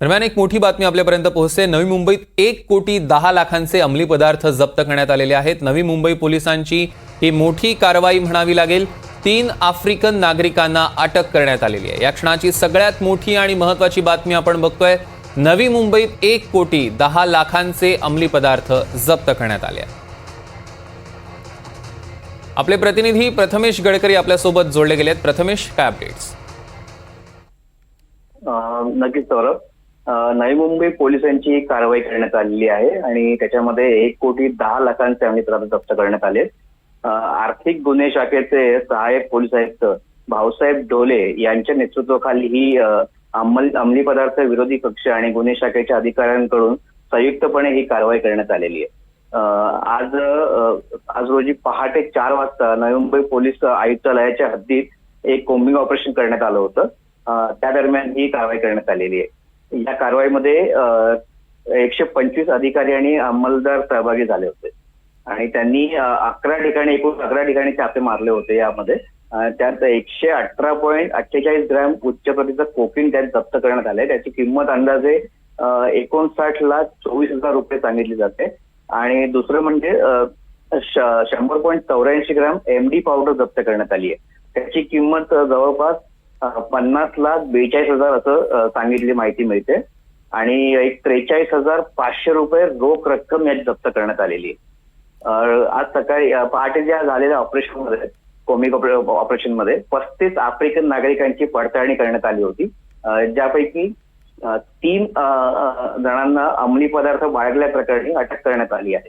दरम्यान एक मोठी बातमी आपल्यापर्यंत पोहोचते. नवी मुंबईत एक कोटी दहा लाखांचे अंमली पदार्थ जप्त करण्यात आलेले आहेत. नवी मुंबई पोलिसांची ही मोठी कारवाई म्हणावी लागेल. तीन आफ्रिकन नागरिकांना अटक करण्यात आलेली आहे. या क्षणाची सगळ्यात मोठी आणि महत्वाची बातमी आपण बघतोय. नवी मुंबईत एक कोटी दहा लाखांचे अंमली पदार्थ जप्त करण्यात आले आपले प्रतिनिधी प्रथमेश गडकरी आपल्यासोबत जोडले गेलेत. प्रथमेश काय अपडेट्स नक्कीच सौरभ. नवी मुंबई पोलिसांची कारवाई करण्यात आलेली आहे आणि त्याच्यामध्ये एक कोटी दहा लाखांचे आम्ही जप्त करण्यात आले. आर्थिक गुन्हे शाखेचे सहाय्यक पोलीस आयुक्त भाऊसाहेब ढोले यांच्या नेतृत्वाखाली ही अंमल अंमली पदार्थ विरोधी कक्ष आणि गुन्हे शाखेच्या अधिकाऱ्यांकडून संयुक्तपणे ही कारवाई करण्यात आलेली आहे. आज आज रोजी पहाटे चार वाजता नवी मुंबई पोलीस आयुक्तालयाच्या हद्दीत एक कोम्बिंग ऑपरेशन करण्यात आलं होतं. त्या दरम्यान ही कारवाई करण्यात आलेली आहे. या कारवाईमध्ये एकशे पंचवीस अधिकारी आणि अंमलदार सहभागी झाले होते. आणि त्यांनी अकरा ठिकाणी एकूण अकरा ठिकाणी छापे मारले होते यामध्ये. त्यात एकशे अठरा पॉईंट अठ्ठेचाळीस ग्रॅम उच्च प्रतीचं कोकिंग त्यात जप्त करण्यात आलंय. त्याची किंमत अंदाजे एकोणसाठ लाख चोवीस हजार रुपये सांगितली जाते. आणि दुसरं म्हणजे शंभर पॉईंट चौऱ्याऐंशी ग्रॅम एमडी पावडर जप्त करण्यात आली आहे त्याची किंमत जवळपास पन्नास लाख बेचाळीस हजार असं सांगितली माहिती मिळते. आणि एक त्रेचाळीस हजार पाचशे रुपये रोख रक्कम यात जप्त करण्यात आलेली आहे. आज सकाळी पहाटे ज्या झालेल्या ऑपरेशनमध्ये कोमिक ऑपरेशनमध्ये पस्तीस आफ्रिकन नागरिकांची पडताळणी करण्यात आली होती. ज्यापैकी तीन जणांना अंमली पदार्थ बाळगल्या प्रकरणी अटक करण्यात आली आहे.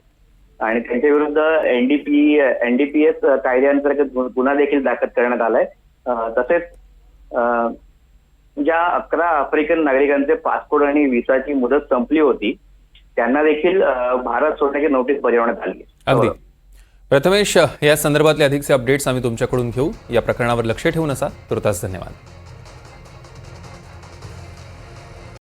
आणि त्यांच्या विरुद्ध एनडीपी एनडीपीएस कायद्याअंतर्गत गुन्हा देखील दाखल करण्यात आलाय. तसेच ज्या अकरा आफ्रिकन नागरिकांचे पासपोर्ट आणि विसाची मुदत संपली होती त्यांना देखील भारत सोडण्याची नोटीस बजावण्यात आली अगदी. प्रथमेश या संदर्भातले अधिकचे अपडेट्स आम्ही तुमच्याकडून घेऊ. या प्रकरणावर लक्ष ठेवून असा तुर्तास धन्यवाद.